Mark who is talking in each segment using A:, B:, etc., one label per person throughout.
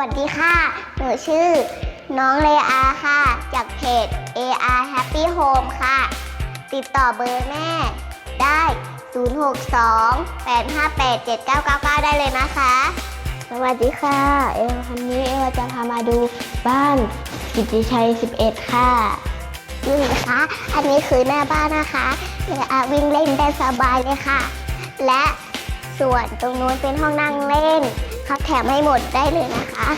A: วัสดีค่ะ หนูชื่อ น้องเลอาค่ะ จากเพจ AR Happy Home ค่ะ ติดต่อเบอร์แม่ ได้ 062-858-7999 ได้เลยนะคะ
B: สวัสดีค่ะ เอววันนี้เอวจะพามาดูบ้านกิตติชัย 11 ค่ะ
A: นี่นะคะ อันนี้คือหน้าบ้านนะคะเลอาวิ่งเล่นได้สบายเลยค่ะ และส่วนตรงนู้นเป็นห้องนั่งเล่น เขาแถมให้หมดได้เลยนะคะ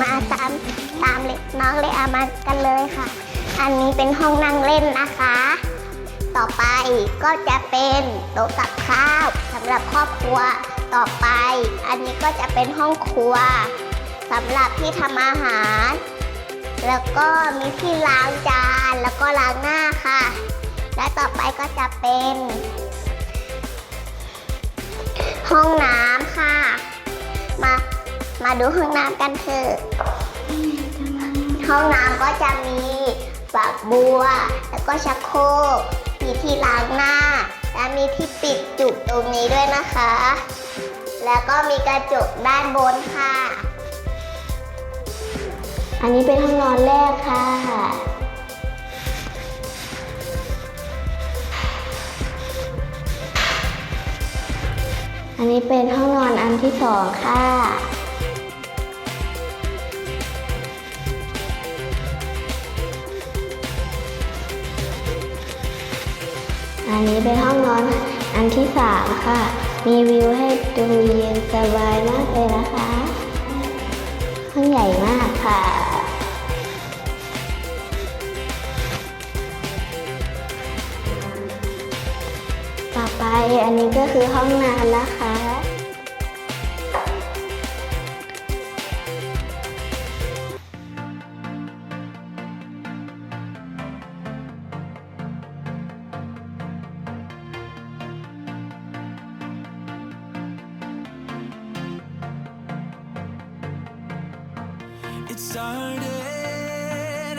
A: มาตามตามเลน้องเลอามากันเลยค่ะ อันนี้เป็นห้องนั่งเล่นนะคะ ต่อไปก็จะเป็นโต๊ะกับข้าวสำหรับครอบครัวต่อไป อันนี้ก็จะเป็นห้องครัวสำหรับที่ทำอาหาร แล้วก็มีที่ล้างจานแล้วก็ล้างหน้าค่ะ และต่อไปก็จะเป็น ห้องน้ำค่ะมามา ดูห้องน้ำกันเถอะห้องน้ำก็จะมีฝักบัว แล้วก็ชักโครกมีที่ล้างหน้า และมีที่ปิดจุกตรงนี้ด้วยนะคะ แล้วก็มีกระจกด้านบนค่ะ
B: อันนี้เป็นห้องนอนแรกค่ะอันนี้เป็นห้องนอนอันที่สองค่ะ อันนี้เป็นห้องนอนอันที่สามค่ะ มีวิวให้ดูเย็นสบายมากเลยนะคะ ห้องใหญ่มากค่ะต่อไปอันนี้ก็คือห้องน้ำนะคะ
C: It started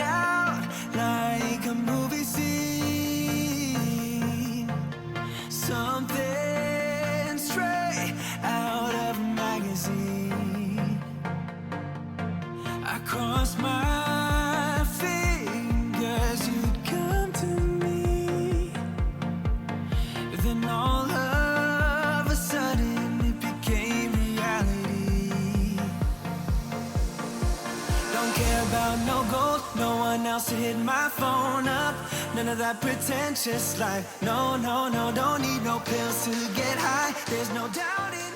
C: out like a movie scene. Something straight out of a magazine. I crossed my Don't care about no gold, no one else to hit my phone up. None of that pretentious life. No, no, no, don't need no pills to get high. There's no doubt in